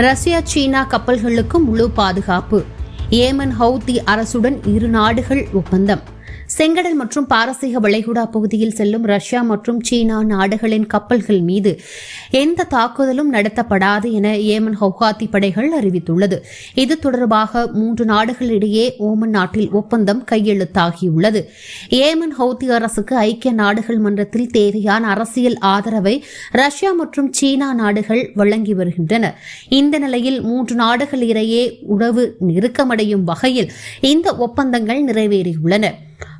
Russia சீனா கப்பல்களுக்கும் முழு பாதுகாப்பு. Yemen Houthi அரசுடன் இரு நாடுகள் ஒப்பந்தம். செங்கடல் மற்றும் பாரசீக வளைகுடா பகுதியில் செல்லும் ரஷ்யா மற்றும் சீனா நாடுகளின் கப்பல்கள் மீது எந்த தாக்குதலும் நடத்தப்படாது என ஏமன் ஹவுகாத்தி படைகள் அறிவித்துள்ளது. இது தொடர்பாக மூன்று நாடுகளிடையே ஓமன் நாட்டில் ஒப்பந்தம் கையெழுத்தாகியுள்ளது. ஏமன் ஹவுத்தி அரசுக்கு ஐக்கிய நாடுகள் மன்றத்தில் தேவையான அரசியல் ஆதரவை ரஷ்யா மற்றும் சீனா நாடுகள் வழங்கி வருகின்றன. இந்த நிலையில் மூன்று நாடுகள் இடையே உறவு நெருக்கமடையும் வகையில் இந்த ஒப்பந்தங்கள் நிறைவேறியுள்ளன.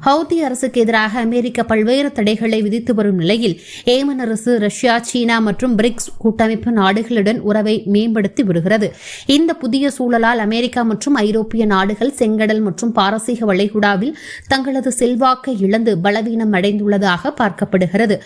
ஹவுதி அரசுக்கு எதிராக அமெரிக்கா பல்வேறு தடைகளை விதித்து வரும் நிலையில் ஏமன் அரசு ரஷ்யா சீனா மற்றும் பிரிக்ஸ் கூட்டமைப்பு நாடுகளுடன் உறவை மேம்படுத்தி வருகிறது இந்த புதிய சூழலால் அமெரிக்கா மற்றும் ஐரோப்பிய நாடுகள் செங்கடல் மற்றும் பாரசீக வளைகுடாவில் தங்களது செல்வாக்கை இழந்து பலவீனம் அடைந்துள்ளதாக பார்க்கப்படுகிறது.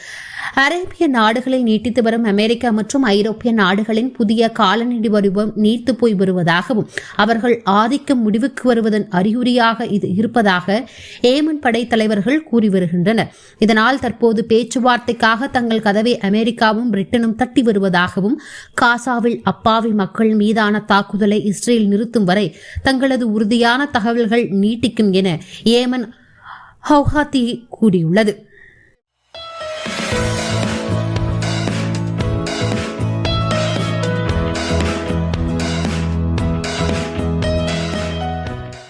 அரேபிய நாடுகளை நீட்டித்து வரும் அமெரிக்கா மற்றும் ஐரோப்பிய நாடுகளின் புதிய காலநிலை வடிவம் நீர்த்து போய் வருவதாகவும் அவர்கள் ஆதிக்கம் முடிவுக்கு வருவதன் அறிகுறியாக இது இருப்பதாக ஏமன் படை தலைவர்கள் கூறி வருகின்றனர். இதனால் தற்போது பேச்சுவார்த்தைக்காக தங்கள் கதவை அமெரிக்காவும் பிரிட்டனும் தட்டி வருவதாகவும் காசாவில் அப்பாவி மக்கள் மீதான தாக்குதலை இஸ்ரேல் நிறுத்தும் வரை தங்களது உறுதியான தகவல்கள் நீட்டிக்கும் என ஏமன் ஹவுஹாத்தி கூறியுள்ளது.